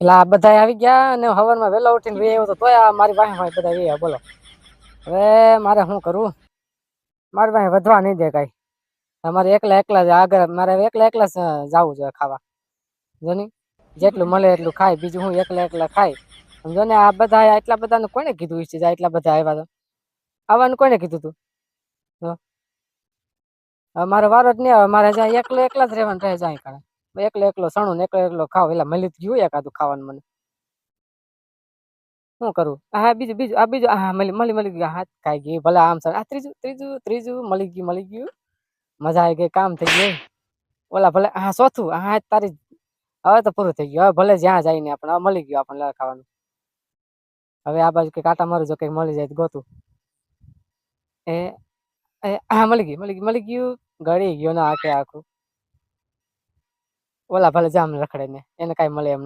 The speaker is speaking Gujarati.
એટલે આ બધા આવી ગયા અને હવનમાં વહેલો ઉઠીને વે આવ્યો તો તોય આ મારી પાસે હોય બધા વે બોલો. હવે મારે શું કરવું? મારી પાસે વધવા નહીં દે કાંઈ. અમારે એકલા એકલા જ આગળ, મારે એકલા એકલા જ જવું જોઈએ ખાવા. જોની જેટલું મળે એટલું ખાય, બીજું હું એકલા એકલા ખાય. સમજો ને? આ બધા એટલા બધાને કોને કીધું છે એટલા બધા આવ્યા તો. આવવાનું કોને કીધું તું? તો મારો વારો જ નહીં આવે, મારે જ્યાં એકલો એકલા જ રહેવાનું રહે, જાય કારણે એકલો એકલો સણું ને એકલો એકલો ખાવ એટલે મળી ગયું એકાદું ખાવાનું મને. શું કરું? હા, બીજું બીજું, આ બીજું હા મળી મળી મળી ગયું. હા ખાઈ ગયું, ભલે આમ સર આ ત્રીજું ત્રીજું ત્રીજું મળી ગયું મળી ગયું. મજા આવી ગઈ, કામ થઈ ગયું. ઓલા ભલે, હા, ચોથું, હા તારી હવે તો પૂરું થઈ ગયું. હવે ભલે જ્યાં જાય ને આપણે મળી ગયું આપણને ખાવાનું. હવે આ બાજુ કંઈક આટા મારું જો કંઈક મળી જાય ગોતું. એ, હા, મળી ગયું મળી ગયું મળી ગયું. ગળી ગયો ને આખે આખું. ઓલા ભલે જામ રખડે ને એને કાંઈ મળે એમ